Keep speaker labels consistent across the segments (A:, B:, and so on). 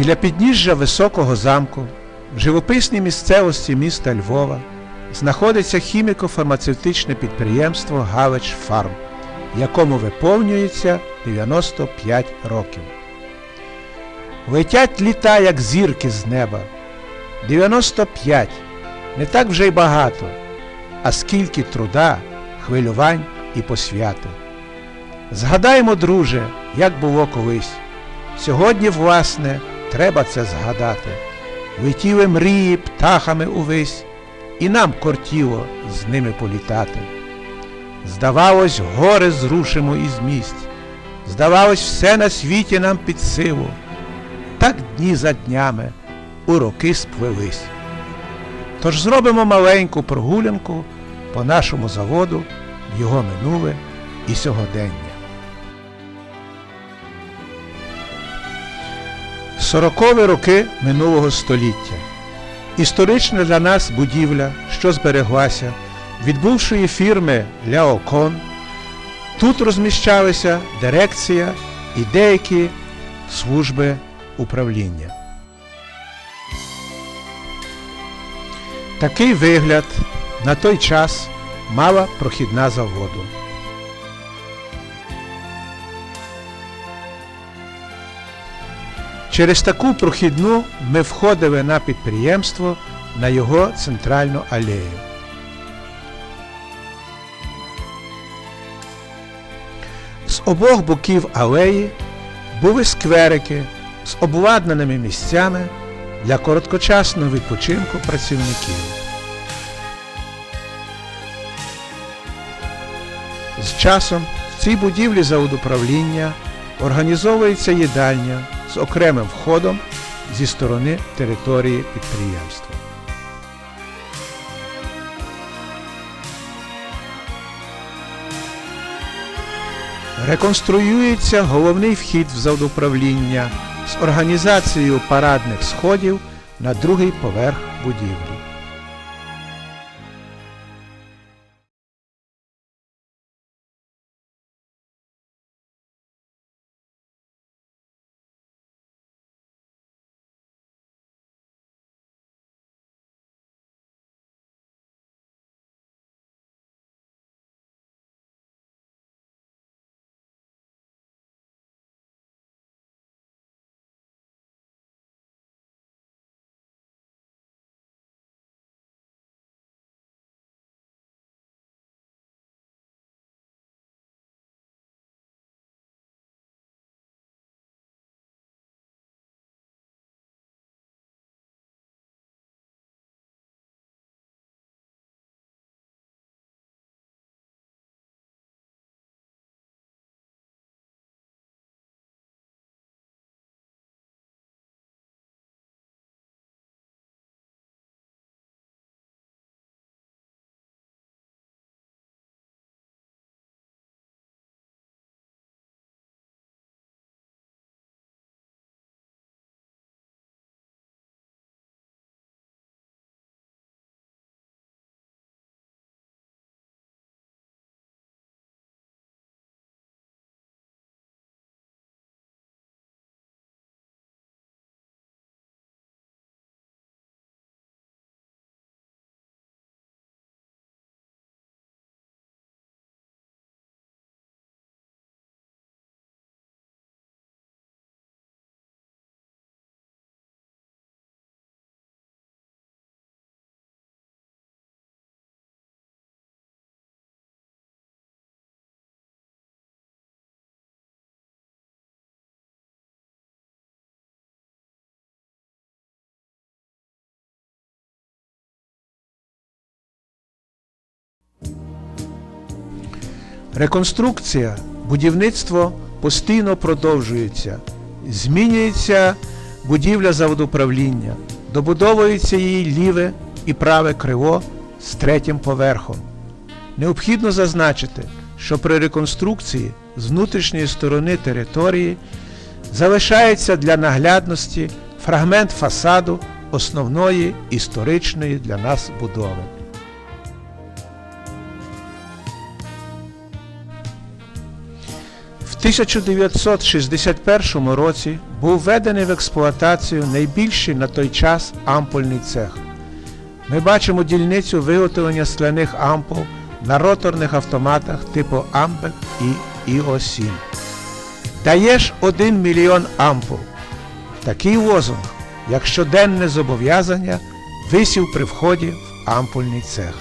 A: Біля підніжжя високого замку, в живописній місцевості міста Львова, знаходиться хіміко-фармацевтичне підприємство Галич Фарм, якому виповнюється 95 років. Летять літа, як зірки з неба. 95 не так вже й багато, а скільки труда, хвилювань і посвяти. Згадаймо, друже, як було колись. Сьогодні, власне, треба це згадати. Летіли мрії птахами увесь, і нам кортіло з ними політати. Здавалось, гори зрушимо із місць, здавалось, все на світі нам під силу. Так дні за днями у роки. Тож зробимо маленьку прогулянку по нашому заводу в його минуле і сьогодення. Сорокові роки минулого століття. Історична для нас будівля, що збереглася, від бувшої фірми Ляокон. Тут розміщалися дирекція і деякі служби управління. Такий вигляд на той час мала прохідна заводу. Через таку прохідну ми входили на підприємство на його центральну алею. З обох боків алеї були скверики з обладнаними місцями для короткочасного відпочинку працівників. З часом в цій будівлі заводуправління організовується їдальня з окремим входом зі сторони території підприємства. Реконструюється головний вхід в завдуправління з організацією парадних сходів на другий поверх будівлі. Реконструкція, будівництво постійно продовжується. Змінюється будівля заводуправління, добудовується її ліве і праве криво з третім поверхом. Необхідно зазначити, що при реконструкції з внутрішньої сторони території залишається для наглядності фрагмент фасаду основної історичної для нас будови. 1961 році був введений в експлуатацію найбільший на той час ампульний цех. Ми бачимо дільницю виготовлення скляних ампул на роторних автоматах типу Амбек і ІО-7. Даєш 1 мільйон ампул. Такий лозунг, як щоденне зобов'язання, висів при вході в ампульний цех.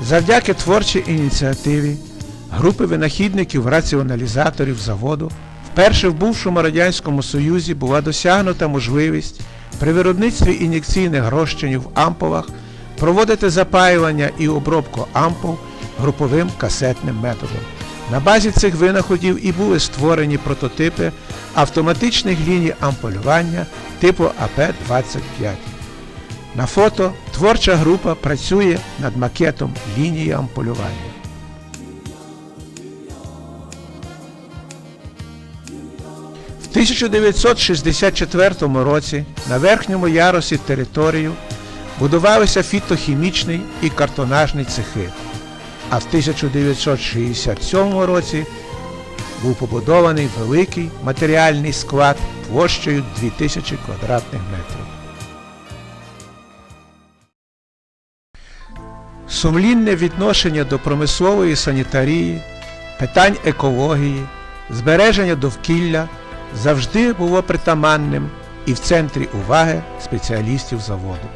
A: Завдяки творчій ініціативі групи винахідників раціоналізаторів заводу вперше в бувшому Радянському Союзі була досягнута можливість при виробництві ін'єкційних розчинів в ампулах проводити запаювання і обробку ампул груповим касетним методом. На базі цих винаходів і були створені прототипи автоматичних ліній ампулювання типу АП-25. На фото творча група працює над макетом лінії ампулювання. 1964 році на верхньому ярусі територію будувалися фітохімічний і картонажний цехи, а в 1967 році був побудований великий матеріальний склад площею 2000 квадратних метрів. Сумлінне відношення до промислової санітарії, питань екології, збереження довкілля завжди було притаманним і в центрі уваги спеціалістів заводу.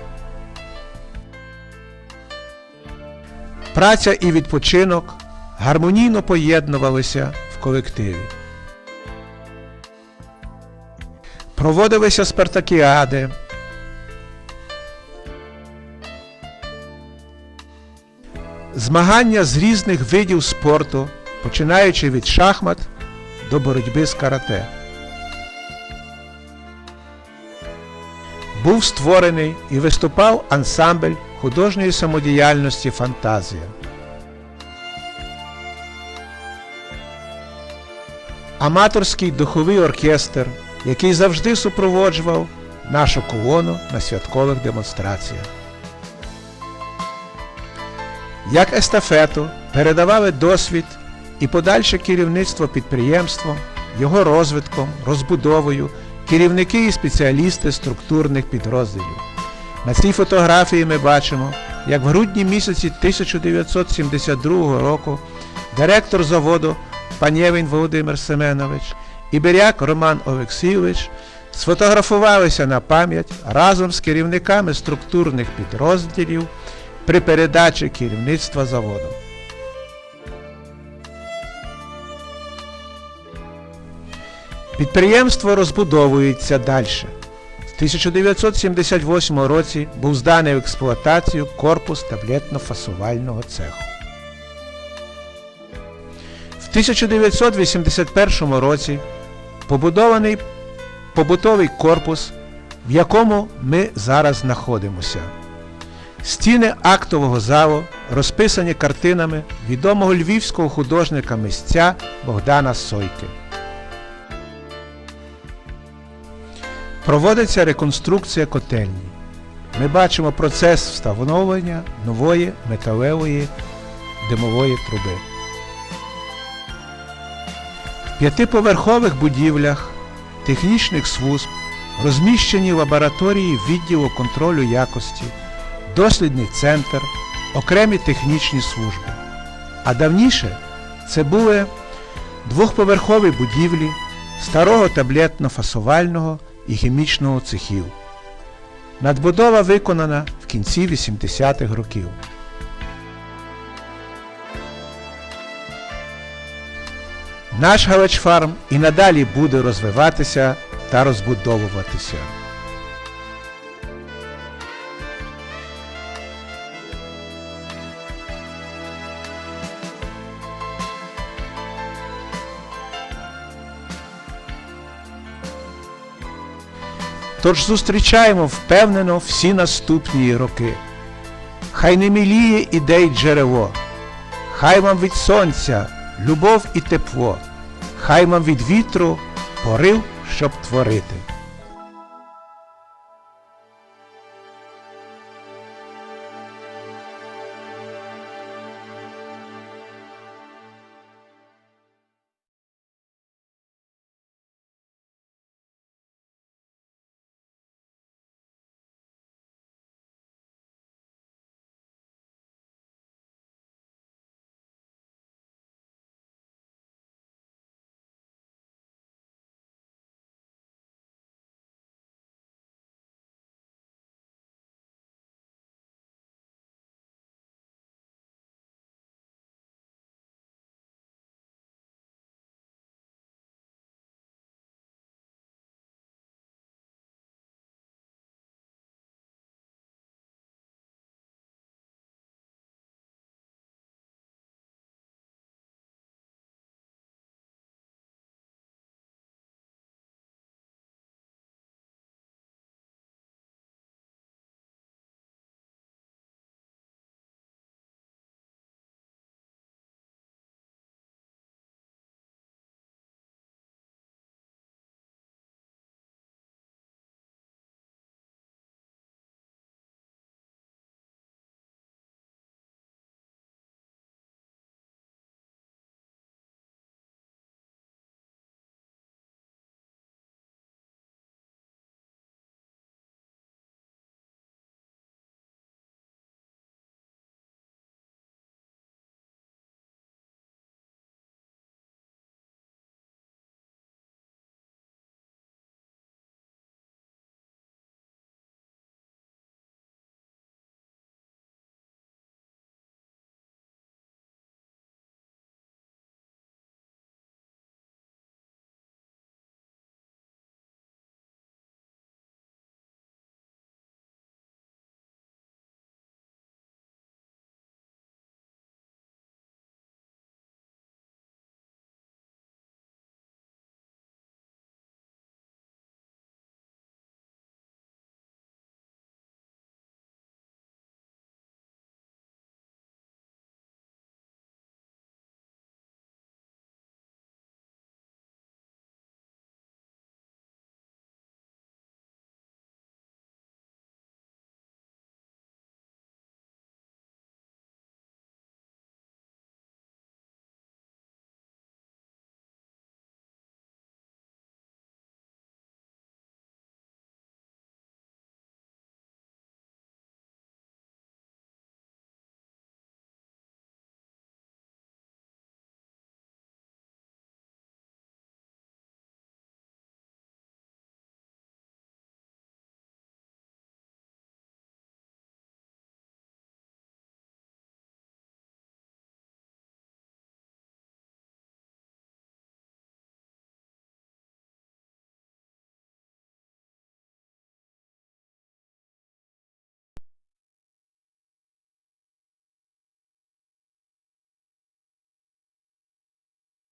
A: Праця і відпочинок гармонійно поєднувалися в колективі. Проводилися спартакіади, Змагання з різних видів спорту, починаючи від шахмат до боротьби з карате. Був створений і виступав ансамбль художньої самодіяльності Фантазія. Аматорський духовий оркестр, який завжди супроводжував нашу колону на святкових демонстраціях. Як естафету передавали досвід і подальше керівництво підприємством, його розвитком, розбудовою, керівники і спеціалісти структурних підрозділів. На цій фотографії ми бачимо, як в грудні місяці 1972 року директор заводу Панєвін Володимир Семенович і Біряк Роман Олексійович сфотографувалися на пам'ять разом з керівниками структурних підрозділів при передачі керівництва заводу. Підприємство розбудовується далі. В 1978 році був зданий в експлуатацію корпус таблетно-фасувального цеху. В 1981 році побудований побутовий корпус, в якому ми зараз знаходимося. Стіни актового залу розписані картинами відомого львівського художника мисця Богдана Сойки. Проводиться реконструкція котельні. Ми бачимо процес встановлення нової металевої димової труби. В п'ятиповерхових будівлях технічних служб розміщені лабораторії відділу контролю якості дослідний центр, окремі технічні служби. А давніше це були двохповерхові будівлі старого таблетно-фасувального і хімічного цехів. Надбудова виконана в кінці 80-х років. Наш Галичфарм і надалі буде розвиватися та розбудовуватися. Тож зустрічаємо впевнено всі наступні роки. Хай не міліє ідей джерело, хай вам від сонця любов і тепло, хай вам від вітру порив, щоб творити.